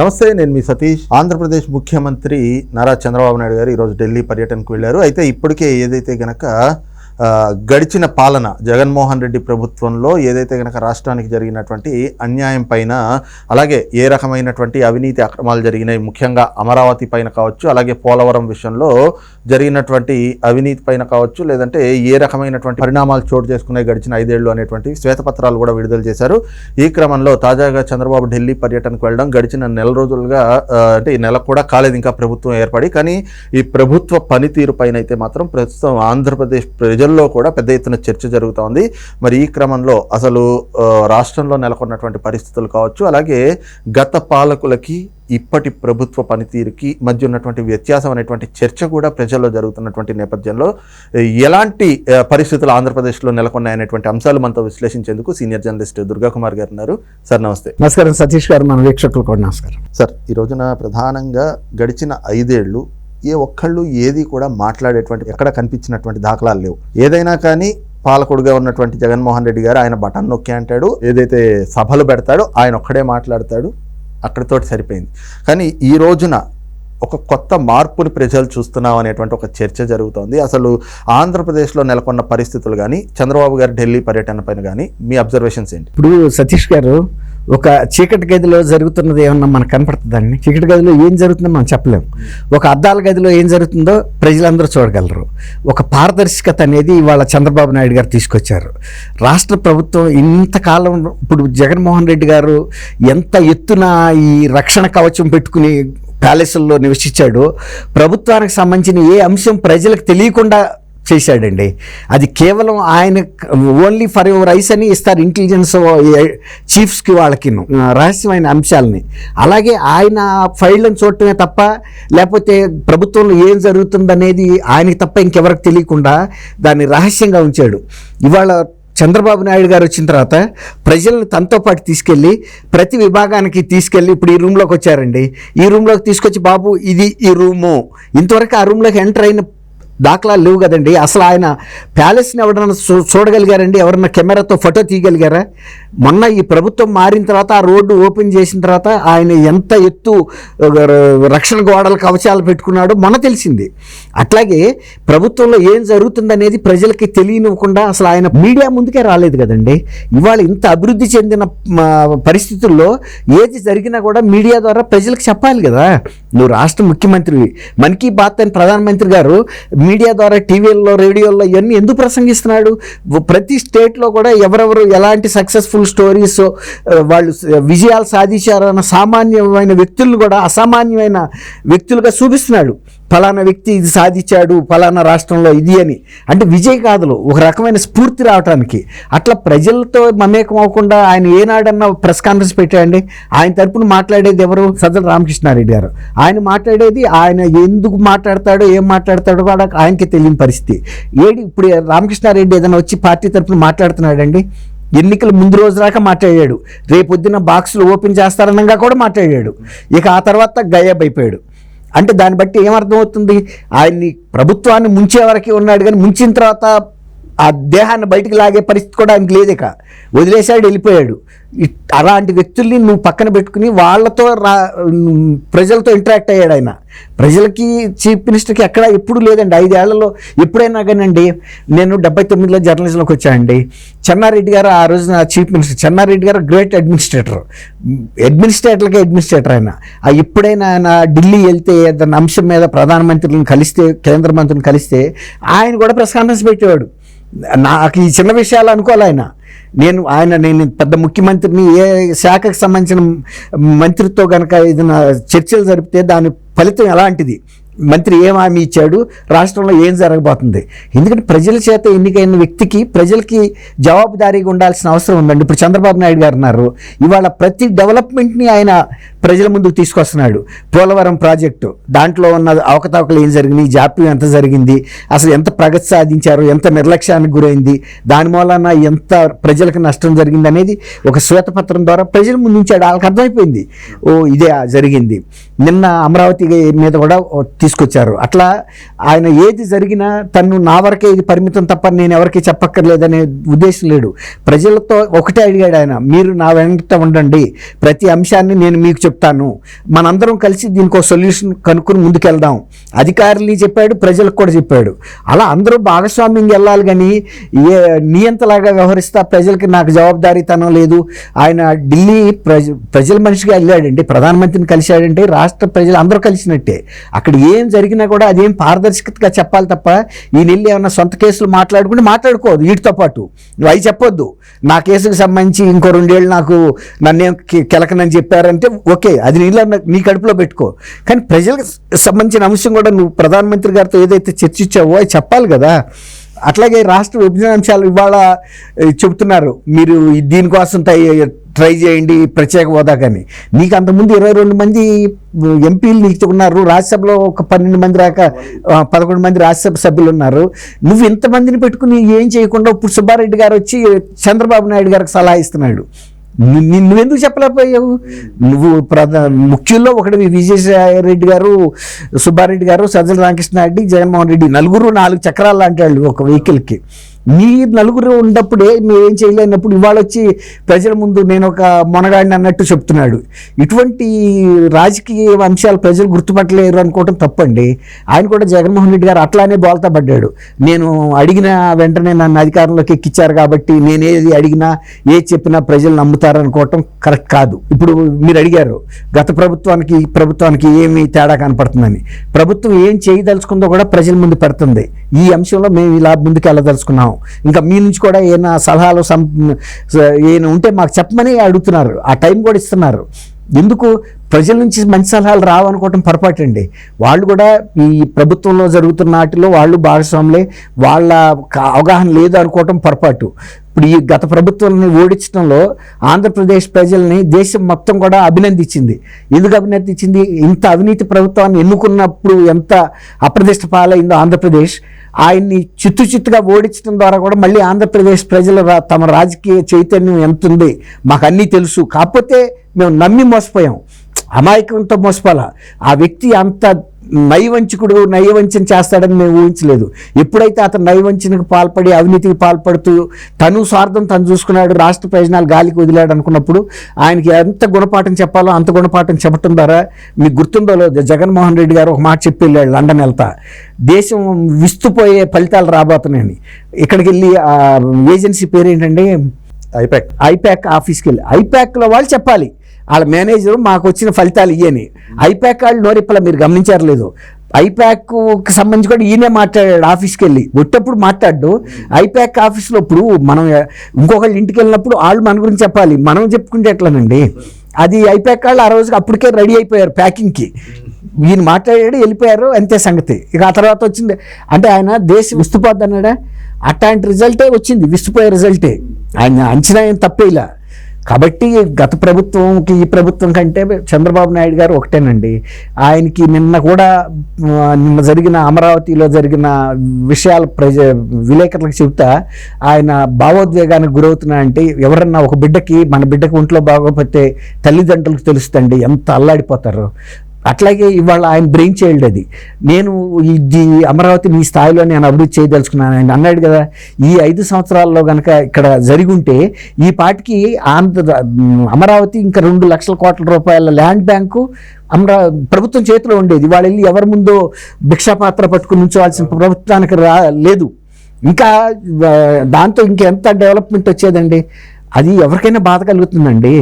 నమస్తే నేను మీ సతీష్. ఆంధ్రప్రదేశ్ ముఖ్యమంత్రి నారా చంద్రబాబు నాయుడు గారు ఈరోజు ఢిల్లీ పర్యటనకు వెళ్ళారు. అయితే ఇప్పటికే ఏదైతే గనక గడిచిన పాలన జగన్మోహన్ రెడ్డి ప్రభుత్వంలో ఏదైతే గనక రాష్ట్రానికి జరిగినటువంటి అన్యాయం పైన అలాగే ఏ రకమైనటువంటి అవినీతి అక్రమాలు జరిగినాయి ముఖ్యంగా అమరావతి పైన కావచ్చు అలాగే పోలవరం విషయంలో జరిగినటువంటి అవినీతి పైన కావచ్చు లేదంటే ఏ రకమైనటువంటి పరిణామాలు చోటు చేసుకున్నాయి గడిచిన ఐదేళ్ళు అనేటువంటి శ్వేతపత్రాలు కూడా విడుదల చేశారు. ఈ క్రమంలో తాజాగా చంద్రబాబు ఢిల్లీ పర్యటనకు వెళ్ళడం గడిచిన నెల రోజులుగా అంటే ఈ నెల కూడా కాలేదు ఇంకా ప్రభుత్వం ఏర్పడి కానీ ఈ ప్రభుత్వ పనితీరు పైన అయితే మాత్రం ప్రస్తుతం ఆంధ్రప్రదేశ్ ప్రజల్లో కూడా పెద్ద ఎత్తున చర్చ జరుగుతోంది. మరి ఈ క్రమంలో అసలు రాష్ట్రంలో నెలకొన్నటువంటి పరిస్థితులు కావచ్చు అలాగే గత పాలకులకి ఇప్పటి ప్రభుత్వ పనితీరుకి మధ్య ఉన్నటువంటి వ్యత్యాసం అనేటువంటి చర్చ కూడా ప్రజల్లో జరుగుతున్నటువంటి నేపథ్యంలో ఎలాంటి పరిస్థితులు ఆంధ్రప్రదేశ్లో నెలకొన్నాయనేటువంటి అంశాలు మనతో విశ్లేషించేందుకు సీనియర్ జర్నలిస్ట్ దుర్గా కుమార్ గారు ఉన్నారు. సార్ నమస్తే. నమస్కారం. సతీష్ గారు మన వీక్షకులు కూడా నమస్కారం. సార్ ఈ రోజున ప్రధానంగా గడిచిన ఐదేళ్ళు ఏ ఒక్కళ్ళు ఏది కూడా మాట్లాడేటువంటి ఎక్కడ కనిపించినటువంటి దాఖలాలు లేవు. ఏదైనా కానీ పాలకుడుగా ఉన్నటువంటి జగన్మోహన్ రెడ్డి గారు ఆయన బటన్ నొక్కి అంటాడు ఏదైతే సభలు పెడతాడో ఆయన ఒక్కడే మాట్లాడతాడు అక్కడితోటి సరిపోయింది. కానీ ఈ రోజున ఒక కొత్త మార్పుని ప్రజలు చూస్తున్నాం అనేటువంటి ఒక చర్చ జరుగుతోంది. అసలు ఆంధ్రప్రదేశ్లో నెలకొన్న పరిస్థితులు కానీ చంద్రబాబు గారు ఢిల్లీ పర్యటన పైన కానీ మీ అబ్జర్వేషన్స్ ఏంటి? ఇప్పుడు సతీష్ గారు ఒక చీకటి గదిలో జరుగుతున్నది ఏమన్నా మనకు కనపడుతుందండి చీకటి గదిలో ఏం జరుగుతుందో మనం చెప్పలేం. ఒక అద్దాల గదిలో ఏం జరుగుతుందో ప్రజలందరూ చూడగలరు. ఒక పారదర్శకత అనేది ఇవాళ చంద్రబాబు నాయుడు గారు తీసుకొచ్చారు. రాష్ట్ర ప్రభుత్వం ఇంతకాలం ఇప్పుడు జగన్మోహన్ రెడ్డి గారు ఎంత ఎత్తున ఈ రక్షణ కవచం పెట్టుకుని ప్యాలెస్ల్లో నివసించాడో. ప్రభుత్వానికి సంబంధించిన ఏ అంశం ప్రజలకు తెలియకుండా చేశాడండి. అది కేవలం ఆయన ఓన్లీ ఫర్ యువర్ ఐస్ అని ఇస్తారు ఇంటెలిజెన్స్ చీఫ్స్కి వాళ్ళకి రహస్యమైన అంశాలని. అలాగే ఆయన ఫైళ్ళని చూడటమే తప్ప లేకపోతే ప్రభుత్వంలో ఏం జరుగుతుందనేది ఆయనకి తప్ప ఇంకెవరికి తెలియకుండా దాన్ని రహస్యంగా ఉంచాడు. ఇవాళ చంద్రబాబు నాయుడు గారు వచ్చిన తర్వాత ప్రజలను తనతో పాటు తీసుకెళ్ళి ప్రతి విభాగానికి తీసుకెళ్ళి ఇప్పుడు ఈ రూమ్లోకి వచ్చారండి. ఈ రూమ్లోకి తీసుకొచ్చి బాబు ఇది ఈ రూము ఇంతవరకు ఆ రూమ్లోకి ఎంటర్ అయిన దాఖలాలు లేవు కదండి. అసలు ఆయన ప్యాలెస్ని ఎవరన్నా చూ చూడగలిగారండి? ఎవరన్నా కెమెరాతో ఫోటో తీయగలిగారా? మొన్న ఈ ప్రభుత్వం మారిన తర్వాత ఆ రోడ్డు ఓపెన్ చేసిన తర్వాత ఆయన ఎంత ఎత్తు రక్షణ గోడలు కవచాలు పెట్టుకున్నాడో మన తెలిసింది. అట్లాగే ప్రభుత్వంలో ఏం జరుగుతుందనేది ప్రజలకి తెలియనివ్వకుండా అసలు ఆయన మీడియా ముందుకే రాలేదు కదండి. ఇవాళ ఇంత అభివృద్ధి చెందిన పరిస్థితుల్లో ఏది జరిగినా కూడా మీడియా ద్వారా ప్రజలకు చెప్పాలి కదా. నువ్వు రాష్ట్ర ముఖ్యమంత్రివి మన్ కీ బాత్ అని ప్రధానమంత్రి గారు మీడియా ద్వారా టీవీల్లో రేడియోల్లో ఇవన్నీ ఎందుకు ప్రసంగిస్తున్నాడు? ప్రతి స్టేట్లో కూడా ఎవరెవరు ఎలాంటి సక్సెస్ఫుల్ స్టోరీస్ uh, వాళ్ళు విజయాలు సాధించారన్న సామాన్యమైన వ్యక్తులను కూడా అసామాన్యమైన వ్యక్తులుగా చూపిస్తున్నాడు. ఫలానా వ్యక్తి ఇది సాధించాడు ఫలానా రాష్ట్రంలో ఇది అని. అంటే విజయ్ కాదులు ఒక రకమైన స్ఫూర్తి రావడానికి అట్లా ప్రజలతో మమేకం అవ్వకుండా ఆయన ఏనాడన్నా ప్రెస్ కాన్ఫరెన్స్ పెట్టాడండి. ఆయన తరపున మాట్లాడేది ఎవరు? సజ్జల రామకృష్ణారెడ్డి గారు. ఆయన మాట్లాడేది ఆయన ఎందుకు మాట్లాడతాడో ఏం మాట్లాడతాడో కూడా ఆయనకి తెలియని పరిస్థితి. ఏడి ఇప్పుడు రామకృష్ణారెడ్డి ఏదైనా వచ్చి పార్టీ తరపున మాట్లాడుతున్నాడండి? ఎన్నికల ముందు రోజు దాకా మాట్లాడాడు. రేపొద్దున బాక్సులు ఓపెన్ చేస్తారనగా కూడా మాట్లాడాడు. ఇక ఆ తర్వాత గయాబ్ అయిపోయాడు. అంటే దాన్ని బట్టి ఏమర్థమవుతుంది? ఆయన్ని ప్రభుత్వాన్ని ముంచే వరకే ఉన్నాడు కానీ ముంచిన తర్వాత ఆ దేహాన్ని బయటకు లాగే పరిస్థితి కూడా ఆయనకి లేదు ఇక. వదిలేశాడు వెళ్ళిపోయాడు. అలాంటి వ్యక్తుల్ని నువ్వు పక్కన పెట్టుకుని వాళ్ళతో రా ప్రజలతో ఇంటరాక్ట్ అయ్యాడు ఆయన. ప్రజలకి చీఫ్ మినిస్టర్కి ఎక్కడ ఎప్పుడు లేదండి. ఐదేళ్ళలో ఎప్పుడైనా కానండి నేను డెబ్బై తొమ్మిదిలో జర్నలిజంలోకి వచ్చానండి. చెన్నారెడ్డి గారు ఆ రోజున చీఫ్ మినిస్టర్ చెన్నారెడ్డి గారు గ్రేట్ అడ్మినిస్ట్రేటర్. అడ్మినిస్ట్రేటర్కి అడ్మినిస్ట్రేటర్ ఆయన. ఆ ఎప్పుడైనా ఆయన ఢిల్లీ వెళ్తే ఏదైనా అంశం మీద ప్రధానమంత్రులను కలిస్తే కేంద్ర మంత్రులను కలిస్తే ఆయన కూడా ప్రెస్ కాన్ఫరెన్స్ పెట్టేవాడు. నాకు ఈ చిన్న విషయాలు అనుకోవాలి ఆయన. నేను ఆయన నేను పెద్ద ముఖ్యమంత్రిని ఏ శాఖకు సంబంధించిన మంత్రితో కనుక ఏదైనా చర్చలు జరిపితే దాని ఫలితం ఎలాంటిది? మంత్రి ఏం హామీ ఇచ్చాడు? రాష్ట్రంలో ఏం జరగబోతుంది? ఎందుకంటే ప్రజల చేత ఎన్నికైన వ్యక్తికి ప్రజలకి జవాబుదారీగా ఉండాల్సిన అవసరం ఉందండి. ఇప్పుడు చంద్రబాబు నాయుడు గారు అన్నారు ఇవాళ ప్రతి డెవలప్మెంట్ని ఆయన ప్రజల ముందుకు తీసుకొస్తున్నాడు. పోలవరం ప్రాజెక్టు దాంట్లో ఉన్న అవకతవకలు ఏం జరిగినాయి? జాప్యం ఎంత జరిగింది? అసలు ఎంత ప్రగతి సాధించారు? ఎంత నిర్లక్ష్యానికి గురైంది? దాని మూలన ఎంత ప్రజలకు నష్టం జరిగింది అనేది ఒక శ్వేతపత్రం ద్వారా ప్రజల ముందు నుంచి వాళ్ళకి అర్థమైపోయింది. ఓ ఇదే జరిగింది. నిన్న అమరావతి మీద కూడా తీసుకొచ్చారు. అట్లా ఆయన ఏది జరిగినా తను నా వరకే ఇది పరిమితం తప్ప నేను ఎవరికి చెప్పక్కర్లేదనే ఉద్దేశం లేడు. ప్రజలతో ఒకటే అడిగాడు ఆయన మీరు నా వెంట ఉండండి. ప్రతి అంశాన్ని నేను మీకు చెప్తాను. మనందరం కలిసి దీనికి ఒక సొల్యూషన్ కనుక్కొని ముందుకెళ్దాం. అధికారులు చెప్పాడు ప్రజలకు కూడా చెప్పాడు. అలా అందరూ భాగస్వామ్యంగా వెళ్ళాలి కానీ ఏ నియంతలాగా వ్యవహరిస్తా ప్రజలకి నాకు జవాబుదారీతనం లేదు. ఆయన ఢిల్లీ ప్రజ ప్రజల మనిషిగా వెళ్ళాడండి ప్రధానమంత్రిని కలిశాడంటే రాష్ట్ర ప్రజలు అందరూ కలిసినట్టే. అక్కడ ఏం జరిగినా కూడా అదేం పారదర్శకతగా చెప్పాలి తప్ప ఈయన వెళ్ళి ఏమన్నా సొంత కేసులు మాట్లాడుకుంటే మాట్లాడుకోవద్దు వీటితో పాటు. నువ్వు అవి చెప్పొద్దు. నా కేసుకు సంబంధించి ఇంకో రెండేళ్ళు నాకు నన్నేం కె- కెలకనని చెప్పారంటే ఓకే అది నీళ్ళ నీ కడుపులో పెట్టుకో. కానీ ప్రజలకు సంబంధించిన అంశం కూడా నువ్వు ప్రధానమంత్రి గారితో ఏదైతే చర్చించావో అది చెప్పాలి కదా. అట్లాగే రాష్ట్ర విభజన అంశాలు ఇవాళ చెబుతున్నారు. మీరు దీనికోసం తయ- ట్రై చేయండి ప్రత్యేక హోదా కానీ. నీకు అంతకుముందు ఇరవై రెండు మంది ఎంపీలు నీకు ఉన్నారు రాజ్యసభలో ఒక పన్నెండు మంది రాక పదకొండు మంది రాజ్యసభ సభ్యులు ఉన్నారు. నువ్వు ఇంతమందిని పెట్టుకుని ఏం చేయకుండా ఇప్పుడు సుబ్బారెడ్డి గారు వచ్చి చంద్రబాబు నాయుడు గారికి సలహా ఇస్తున్నాడు. నువ్వెందుకు చెప్పలేకపోయావు? నువ్వు ప్రధా ముఖ్యుల్లో ఒకటి విజయసాయిరెడ్డి గారు సుబ్బారెడ్డి గారు సజ్జల రామకృష్ణారెడ్డి జగన్మోహన్ రెడ్డి నలుగురు నాలుగు చక్రాలు లాంటి వాళ్ళు ఒక వెహికల్కి. మీ నలుగురు ఉన్నప్పుడే మేమేం చేయలేనప్పుడు ఇవాళ వచ్చి ప్రజల ముందు నేను ఒక మొనగాడిని అన్నట్టు చెప్తున్నాడు. ఇటువంటి రాజకీయ అంశాలు ప్రజలు గుర్తుపట్టలేరు అనుకోవటం తప్పండి. ఆయన కూడా జగన్మోహన్ రెడ్డి గారు అట్లానే బోల్తా పడ్డాడు. నేను అడిగిన వెంటనే నన్ను అధికారంలోకి ఎక్కిచ్చారు కాబట్టి నేను ఏది అడిగినా ఏది చెప్పినా ప్రజలు నమ్ముతారు అనుకోవటం కరెక్ట్ కాదు. ఇప్పుడు మీరు అడిగారు గత ప్రభుత్వానికి ఈ ప్రభుత్వానికి ఏమి తేడా కనపడుతుందని. ప్రభుత్వం ఏం చేయదలుచుకుందో కూడా ప్రజల ముందు పెడుతుంది. ఈ అంశంలో మేము ఇలా ముందుకు వెళ్ళదలుచుకున్నాం ఇంకా మీ నుంచి కూడా ఏమైనా సలహాలు సం ఏమైనా ఉంటే మాకు చెప్పమని అడుగుతున్నారు. ఆ టైం కూడా ఇస్తున్నారు. ఎందుకు? ప్రజల నుంచి మంచి సలహాలు రావనుకోవటం పొరపాటు అండి వాళ్ళు కూడా ఈ ప్రభుత్వంలో జరుగుతున్న వాటిలో వాళ్ళు భాగస్వాములే. వాళ్ళ అవగాహన లేదు అనుకోవటం పొరపాటు. ఇప్పుడు ఈ గత ప్రభుత్వాన్ని ఓడించడంలో ఆంధ్రప్రదేశ్ ప్రజల్ని దేశం మొత్తం కూడా అభినందించింది. ఎందుకు అభినందించింది? ఇంత అవినీతి ప్రభుత్వాన్ని ఎన్నుకున్నప్పుడు ఎంత అప్రదిష్ట పాలైందో ఆంధ్రప్రదేశ్. ఆయన్ని చిత్తు చిత్తుగా ఓడించడం ద్వారా కూడా మళ్ళీ ఆంధ్రప్రదేశ్ ప్రజల తమ రాజకీయ చైతన్యం ఎంత ఉంది మాకు అన్నీ తెలుసు. కాకపోతే మేము నమ్మి మోసపోయాం. అమాయకంతో మోసపోలా ఆ వ్యక్తి అంత నైవంచకుడు నైవంచన చేస్తాడని మేము ఊహించలేదు. ఎప్పుడైతే అతను నైవంచనకు పాల్పడి అవినీతికి పాల్పడుతూ తను స్వార్థం తను చూసుకున్నాడు రాష్ట్ర ప్రయోజనాలు గాలికి వదిలాడు అనుకున్నప్పుడు ఆయనకి ఎంత గుణపాఠం చెప్పాలో అంత గుణపాఠం చెప్పడం ద్వారా మీకు గుర్తుందో లేదో జగన్మోహన్ రెడ్డి గారు ఒక మాట చెప్పి వెళ్ళాడు లండన్ వెళ్తా. దేశం విస్తుపోయే ఫలితాలు రాబోతున్నాయని. ఇక్కడికి వెళ్ళి ఏజెన్సీ పేరు ఏంటండి ఐపాక్ ఐప్యాక్ ఆఫీస్కి వెళ్ళి. ఐప్యాక్లో వాళ్ళు చెప్పాలి. వాళ్ళ మేనేజర్ మాకు వచ్చిన ఫలితాలు ఇయ్యని. ఐప్యాక్ వాళ్ళు నోరిప్పల మీరు గమనించారు లేదు. ఐప్యాక్కి సంబంధించి కూడా ఈయనే మాట్లాడాడు ఆఫీస్కి వెళ్ళి ఒట్టప్పుడు మాట్లాడు ఐప్యాక్ ఆఫీస్లో ఇప్పుడు మనం ఇంకొకళ్ళు ఇంటికి వెళ్ళినప్పుడు వాళ్ళు మన గురించి చెప్పాలి. మనం చెప్పుకుంటే ఎట్లానండి? అది ఐప్యాక్ వాళ్ళు ఆ రోజుకి అప్పటికే రెడీ అయిపోయారు ప్యాకింగ్కి. ఈయన మాట్లాడాడు వెళ్ళిపోయారు అంతే సంగతి. ఇక ఆ తర్వాత వచ్చింది. అంటే ఆయన దేశం విస్తుపోద్ది అన్నాడా? అట్లాంటి రిజల్టే వచ్చింది. విస్తుపోయే రిజల్టే. ఆయన అంచనా ఏం తప్పేలా. కాబట్టి గత ప్రభుత్వంకి ఈ ప్రభుత్వం కంటే చంద్రబాబు నాయుడు గారు ఒకటేనండి. ఆయనకి నిన్న కూడా నిన్న జరిగిన అమరావతిలో జరిగిన విషయాలు ప్రజ విలేకరులకు చెబుతా ఆయన భావోద్వేగానికి గురవుతున్నా అంటే ఎవరన్నా ఒక బిడ్డకి మన బిడ్డకి ఒంట్లో బాగోకపోతే తల్లిదండ్రులకు తెలుస్తుంది ఎంత అల్లాడిపోతారు. అట్లాగే ఇవాళ ఆయన బ్రెయిన్ చైల్డ్ అది. నేను ఇది అమరావతి ఈ స్థాయిలో నేను అభివృద్ధి చేయదలుచుకున్నాను. ఆయన అన్నాడు కదా ఈ ఐదు సంవత్సరాల్లో కనుక ఇక్కడ జరిగి ఉంటే ఈ పాటికి ఆంధ్ర అమరావతి ఇంకా రెండు లక్షల కోట్ల రూపాయల ల్యాండ్ బ్యాంకు అమరా ప్రభుత్వం చేతిలో ఉండేది. వాళ్ళు వెళ్ళి ఎవరి ముందో భిక్షాపాత్ర పట్టుకుని ఉంచవలసిన ప్రభుత్వానికి రా లేదు. ఇంకా దాంతో ఇంకెంత డెవలప్మెంట్ వచ్చేదండి? అది ఎవరికైనా బాధ కలుగుతుందండి.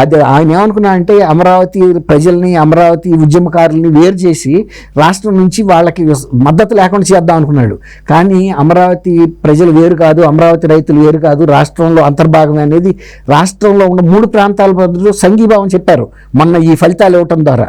అది ఆయన ఏమనుకున్నా అంటే అమరావతి ప్రజల్ని అమరావతి ఉద్యమకారుల్ని వేరు చేసి రాష్ట్రం నుంచి వాళ్ళకి మద్దతు లేకుండా చేద్దాం అనుకున్నాడు. కానీ అమరావతి ప్రజలు వేరు కాదు అమరావతి రైతులు వేరు కాదు రాష్ట్రంలో అంతర్భాగం అనేది రాష్ట్రంలో ఉన్న మూడు ప్రాంతాల బదులు సంఘీభావం చెప్పారు. మొన్న ఈ ఫలితాలు ఇవ్వటం ద్వారా.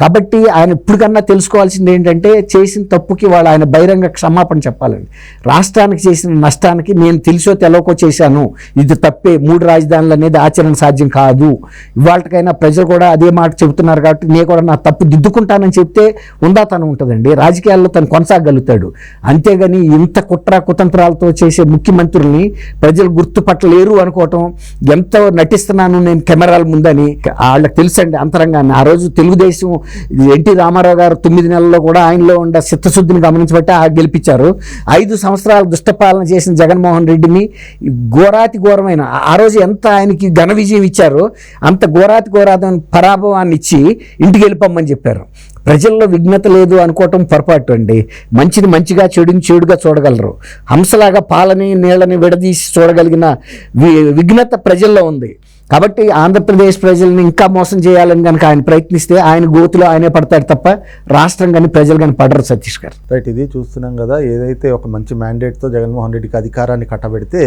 కాబట్టి ఆయన ఇప్పటికన్నా తెలుసుకోవాల్సింది ఏంటంటే చేసిన తప్పుకి వాళ్ళు ఆయన బహిరంగ క్షమాపణ చెప్పాలండి. రాష్ట్రానికి చేసిన నష్టానికి నేను తెలిసో తెలవకో చేశాను. ఇది తప్పే. మూడు రాజధానులు అనేది ఆచరణ సాధ్యం కాదు. ఇవాళకైనా ప్రజలు కూడా అదే మాట చెబుతున్నారు కాబట్టి నేను కూడా నా తప్పు దిద్దుకుంటానని చెప్తే ఉందాతనం ఉంటుందండి. రాజకీయాల్లో తను కొనసాగలుగుతాడు. అంతేగాని ఇంత కుట్ర కుతంత్రాలతో చేసే ముఖ్యమంత్రుల్ని ప్రజలు గుర్తుపట్టలేరు అనుకోవటం ఎంతో నటిస్తున్నాను నేను కెమెరాల ముందని. వాళ్ళకి తెలుసండి అంతరంగాన్ని. ఆ రోజు తెలుగుదేశం ఎన్టీ రామారావు గారు తొమ్మిది నెలల్లో కూడా ఆయనలో ఉండే చిత్తశుద్ధిని గమనించబట్టి ఆ గెలిపించారు. ఐదు సంవత్సరాలు దుష్టపాలన చేసిన జగన్మోహన్ రెడ్డిని ఘోరాతి ఘోరమైన ఆ- రోజు ఎంత ఆయనకి ఘన విజయం ఇచ్చారో అంత ఘోరాతి ఘోరాతమైన పరాభవాన్ని ఇచ్చి ఇంటికి వెళ్ళిపోమ్మని చెప్పారు. ప్రజల్లో విఘ్నత లేదు అనుకోవటం పొరపాటు అండి. మంచిని మంచిగా చెడుని చెడుగా చూడగలరు. హంసలాగా పాలని నీళ్ళని విడదీసి చూడగలిగిన వి- విఘ్నత ప్రజల్లో ఉంది. కాబట్టి ఆంధ్రప్రదేశ్ ప్రజల్ని ఇంకా మోసం చేయాలని కనుక ఆయన ప్రయత్నిస్తే ఆయన గోతులో ఆయనే పడతాడు తప్ప రాష్ట్రం కానీ ప్రజలు కానీ పడరు సతీష్ గారు. రైట్ ఇది చూస్తున్నాం కదా ఏదైతే ఒక మంచి మ్యాండేట్తో జగన్మోహన్ రెడ్డికి అధికారాన్ని కట్టబెడితే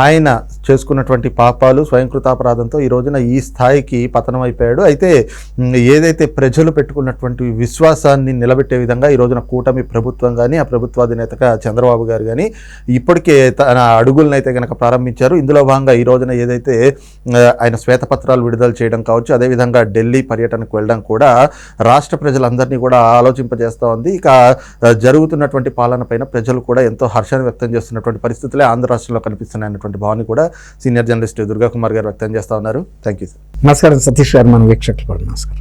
ఆయన చేసుకున్నటువంటి పాపాలు స్వయంకృతాపరాధంతో ఈ రోజున ఈ స్థాయికి పతనం అయిపోయాడు అయితే ఏదైతే ప్రజలు పెట్టుకున్నటువంటి విశ్వాసాన్ని నిలబెట్టే విధంగా ఈ రోజున కూటమి ప్రభుత్వం కానీ ఆ ప్రభుత్వాధినేతగా చంద్రబాబు గారు కానీ ఇప్పటికే తన అడుగులను అయితే కనుక ప్రారంభించారు. ఇందులో భాగంగా ఈ రోజున ఏదైతే ఆయన శ్వేతపత్రాలు విడుదల చేయడం కావచ్చు అదేవిధంగా ఢిల్లీ పర్యటనకు వెళ్ళడం కూడా రాష్ట్ర ప్రజలందరినీ కూడా ఆలోచింపజేస్తూ ఉంది. ఇక జరుగుతున్నటువంటి పాలన పైన ప్రజలు కూడా ఎంతో హర్షాన్ని వ్యక్తం చేస్తున్నటువంటి పరిస్థితులే ఆంధ్ర రాష్ట్రంలో కనిపిస్తున్నాయన్నటువంటి భావాన్ని కూడా సీనియర్ జర్నలిస్ట్ దుర్గా కుమార్ గారు వ్యక్తం చేస్తూ ఉన్నారు. Thank you sir. నమస్కారం సతీష్ గారు మన వీక్షకులు కూడా నమస్కారం.